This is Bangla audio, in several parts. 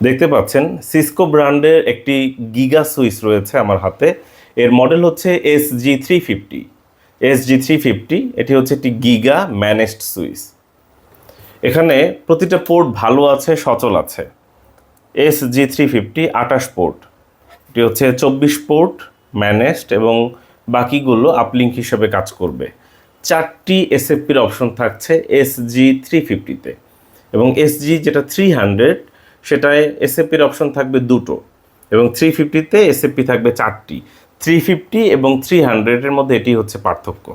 দেখতে পাচ্ছেন সিসকো ব্র্যান্ডের একটি গিগা সুইচ রয়েছে আমার হাতে। এর মডেল হচ্ছে S G three fifty S G three fifty এটি হচ্ছে একটি গিগা ম্যানেজড সুইচ। এখানে প্রতিটা পোর্ট ভালো আছে, সচল আছে। এস জি থ্রি ফিফটি আটাশ পোর্ট। এটি হচ্ছে চব্বিশ পোর্ট ম্যানেজড এবং বাকিগুলো আপলিঙ্ক হিসেবে কাজ করবে। চারটি এসএফপির অপশন থাকছে এস জি থ্রি ফিফটিতে এবং এস জি যেটা থ্রি হান্ড্রেড সেটায় এসএফপির অপশন থাকবে দুটো এবং থ্রি ফিফটিতে এসএফপি থাকবে চারটি। থ্রি ফিফটি এবং থ্রি হান্ড্রেডের মধ্যে এটি হচ্ছে পার্থক্য।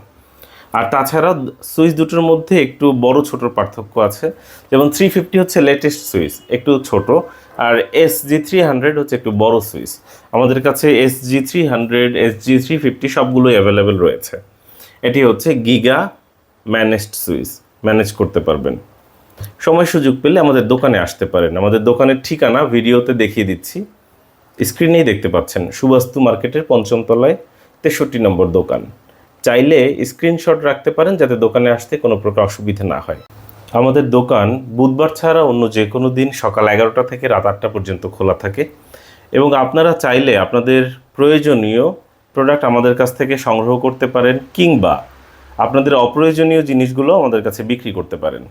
আর তাছাড়া সুইচ দুটোর মধ্যে একটু বড় ছোট পার্থক্য আছে। যেমন থ্রি ফিফটি হচ্ছে লেটেস্ট সুইচ, একটু ছোট। আর এস জি থ্রি হান্ড্রেড হচ্ছে একটু বড় সুইচ। আমাদের কাছে S G three hundred S G three fifty সবগুলোই অ্যাভেলেবেল রয়েছে। এটি হচ্ছে গিগা ম্যানেজড সুইচ ম্যানেজ করতে পারবেন। সময় সুযোগ পেলে আমাদের দোকানে আসতে পারেন। আমাদের দোকানের ঠিকানা ভিডিওতে দেখিয়ে দিচ্ছি। স্ক্রিনেই দেখতে পাচ্ছেন সুবাস্তু মার্কেটের পঞ্চম তলায় তেষট্টি নম্বর দোকান। চাইলে স্ক্রিনশট রাখতে পারেন যাতে দোকানে আসতে কোনো প্রকার অসুবিধা না হয়। আমাদের দোকান বুধবার ছাড়া অন্য যে কোনো দিন সকাল এগারোটা থেকে রাত আটটা পর্যন্ত খোলা থাকে এবং আপনারা চাইলে আপনাদের প্রয়োজনীয় প্রোডাক্ট আমাদের কাছ থেকে সংগ্রহ করতে পারেন কিংবা আপনাদের অপ্রয়োজনীয় জিনিসগুলো আমাদের কাছে বিক্রি করতে পারেন।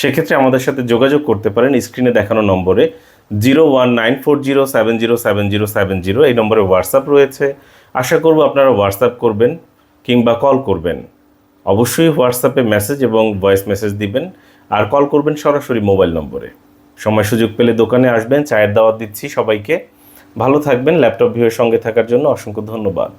সেক্ষেত্রে আমাদের সাথে যোগাযোগ করতে পারেন। স্ক্রিনে দেখানো নম্বরে zero one nine four zero seven zero seven zero seven zero এই নম্বরে হোয়াটসঅ্যাপ রয়েছে। আশা করব আপনারা হোয়াটসঅ্যাপ করবেন কিংবা কল করবেন। অবশ্যই হোয়াটসঅ্যাপে মেসেজ এবং ভয়েস মেসেজ দিবেন আর কল করবেন সরাসরি মোবাইল নম্বরে। সময় সুযোগ পেলে দোকানে আসবেন, চায়ের দাওয়াত দিচ্ছি সবাইকে। ভালো থাকবেন ল্যাপটপ ভিউয়ের সঙ্গে থাকার জন্য অসংখ্য ধন্যবাদ।